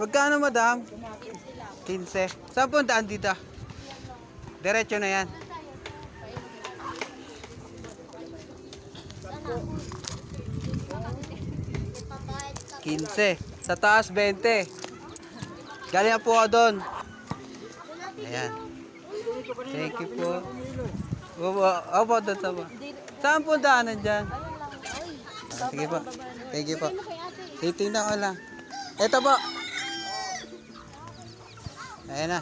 Magkano madam? 15. Saan puntaan dito? Diretso na yan. Quince. Sa taas, 20. Galing po ako doon. Ayan. Thank you po. Opo, opo, ba? Saan po daanan dyan? Sige po. Thank you po. Titingnan ko lang. Ito po. Ayan na.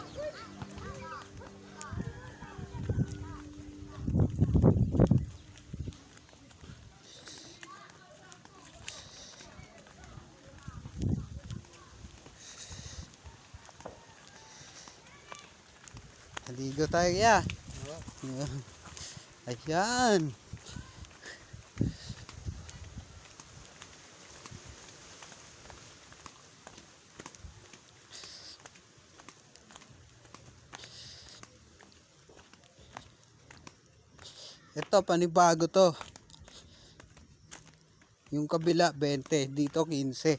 Naligo tayo ya. Ayan. Ito, panibago to. Yung kabila, 20. Dito, 15.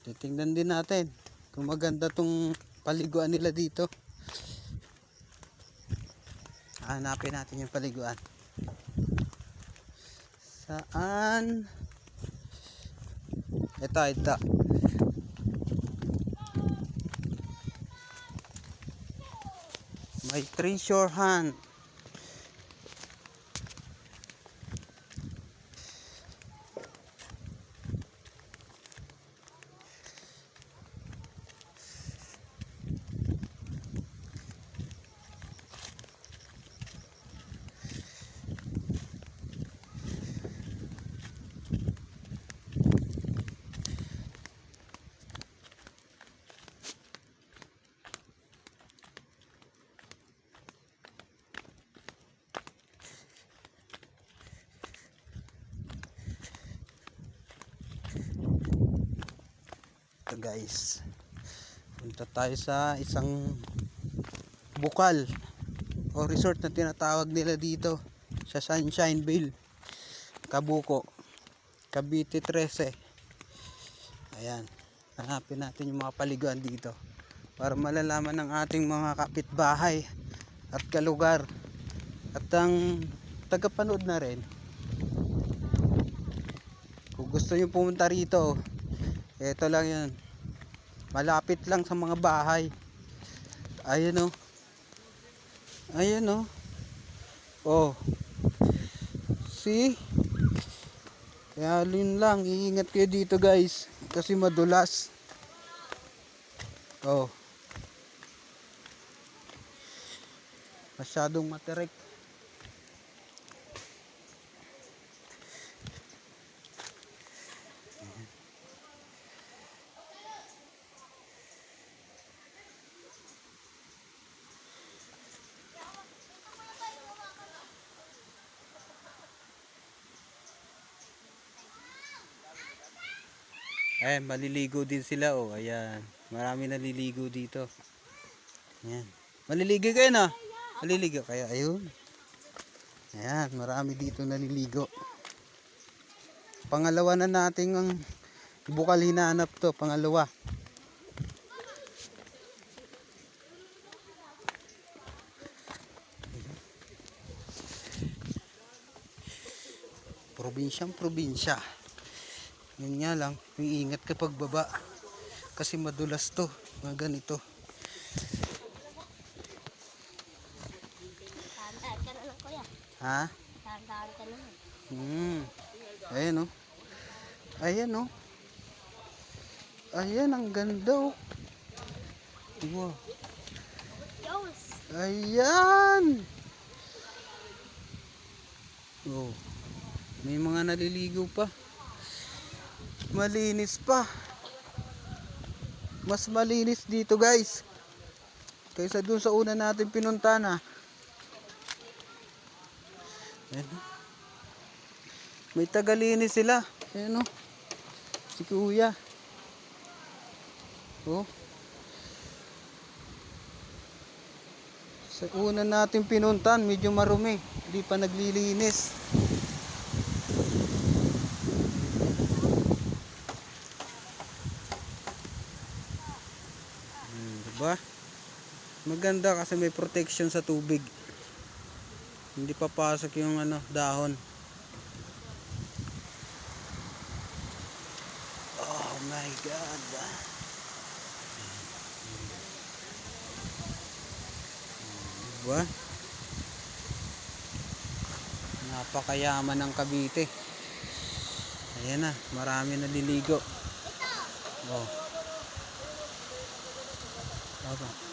Titingnan din natin kung maganda tong paliguan nila dito. Hanapin natin yung paliguan. Saan? Ito, ito. May treasure hunt. Ito guys. Punta tayo sa isang bukal o resort na tinatawag nila dito sa Sunshine Vale. Kabuko. Cavite 13. Ayan. Hanapin natin yung mga paliguan dito para malalaman ng ating mga kapitbahay at kalugar at ang tagapanood na rin kung gusto nyo pumunta rito ito lang yan malapit lang sa mga bahay. Ayan o ayan o oh. See? Kaya yun lang iingat kayo dito guys. Kasi madulas. Oh. Masyadong materek Eh, maliligo din sila oh. Ayan. Marami naliligo dito. Ayan. Maliligo kayo na? Maliligo kayo. Ayun. Ayan, marami dito naliligo. Pangalawa na nating ang bukal hinahanap to. Pangalawa. Probinsyang probinsya. Yun nga lang, iingat ka pagbaba. Kasi madulas to, mga ganito. Ha? Tandaan ka. Hmm. Ayan oh. Ayan oh. Ayan, ang ganda oh. Wow. Ayan! Oh. May mga naliligo pa. Malinis pa. Mas malinis dito guys. Kaysa dun sa una natin pinunta na. Ayan. May tagalinis sila. Ayan o. Si kuya. Oh. Sa una natin pinuntan, medyo marumi. Hindi pa naglilinis. Maganda kasi may protection sa tubig. Hindi papasok yung ano, dahon. Oh my God. Diba? Napakayaman ng Cavite. Ayan na, marami naliligo. Oh. Bye-bye.